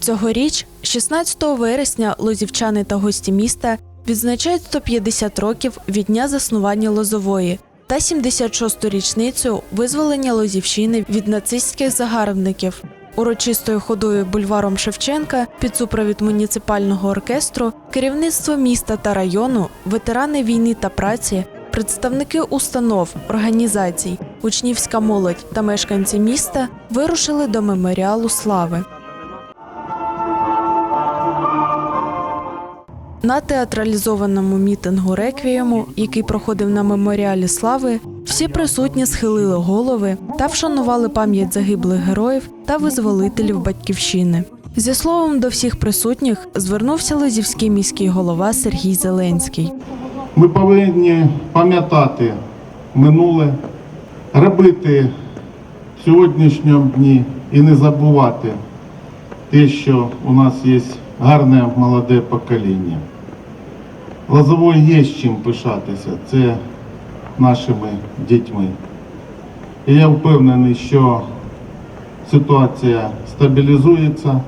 Цьогоріч, 16 вересня, лозівчани та гості міста відзначають 150 років від дня заснування Лозової та 76-ту річницю визволення Лозівщини від нацистських загарбників. Урочистою ходою бульваром Шевченка під супровід муніципального оркестру, керівництво міста та району, ветерани війни та праці, представники установ, організацій, учнівська молодь та мешканці міста вирушили до меморіалу слави. На театралізованому мітингу реквієму, який проходив на меморіалі слави, всі присутні схилили голови та вшанували пам'ять загиблих героїв та визволителів батьківщини. Зі словом до всіх присутніх звернувся Лозівський міський голова Сергій Зеленський. Ми повинні пам'ятати минуле, робити в сьогоднішньому дні і не забувати те, що у нас є гарне молоде покоління. Лозовою є з чим пишатися, це нашими дітьми. І я впевнений, що ситуація стабілізується,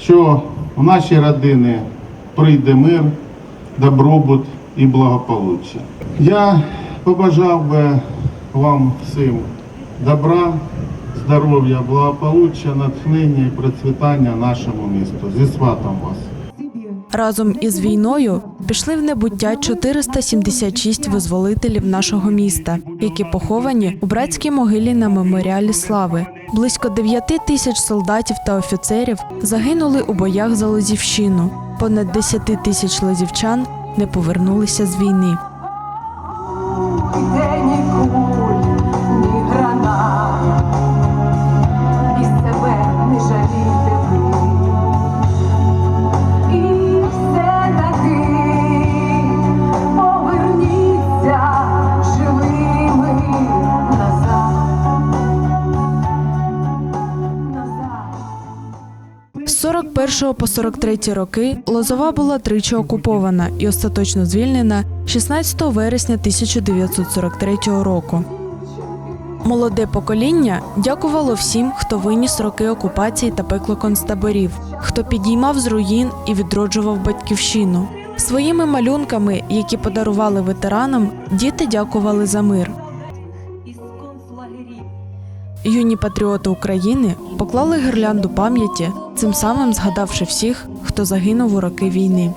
що в наші родини прийде мир, добробут і благополуччя. Я побажав би вам всім добра, здоров'я, благополуччя, натхнення і процвітання нашому місту. Зі сватом вас! Разом із війною пішли в небуття 476 визволителів нашого міста, які поховані у братській могилі на меморіалі слави. Близько 9 тисяч солдатів та офіцерів загинули у боях за Лозівщину. Понад 10 тисяч лозівчан не повернулися з війни. 41 по 43 роки Лозова була тричі окупована і остаточно звільнена 16 вересня 1943 року. Молоде покоління дякувало всім, хто виніс роки окупації та пекло концтаборів, хто підіймав з руїн і відроджував батьківщину. Своїми малюнками, які подарували ветеранам, діти дякували за мир. Юні патріоти України поклали гірлянду пам'яті, цим самим згадавши всіх, хто загинув у роки війни.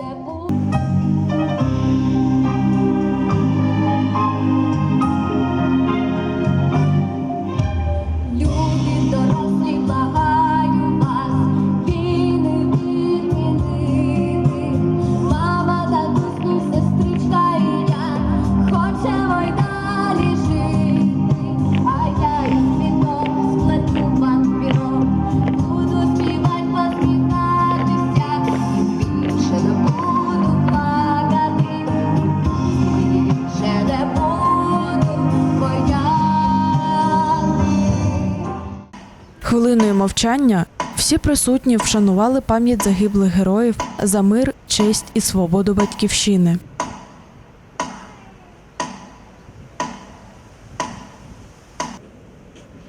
Мовчання всі присутні вшанували пам'ять загиблих героїв за мир, честь і свободу батьківщини.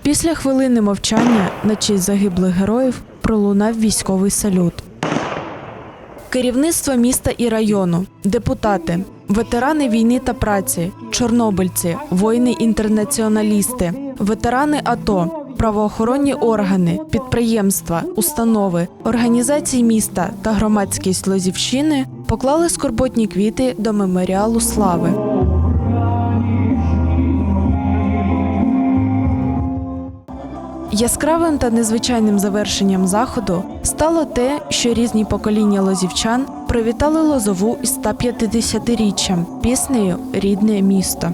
Після хвилини мовчання на честь загиблих героїв пролунав військовий салют. Керівництво міста і району, депутати, ветерани війни та праці, чорнобильці, воїни-інтернаціоналісти, ветерани АТО, правоохоронні органи, підприємства, установи, організації міста та громадськість Лозівщини поклали скорботні квіти до меморіалу слави. Яскравим та незвичайним завершенням заходу стало те, що різні покоління лозівчан привітали лозову із 150-річчям піснею Рідне місто.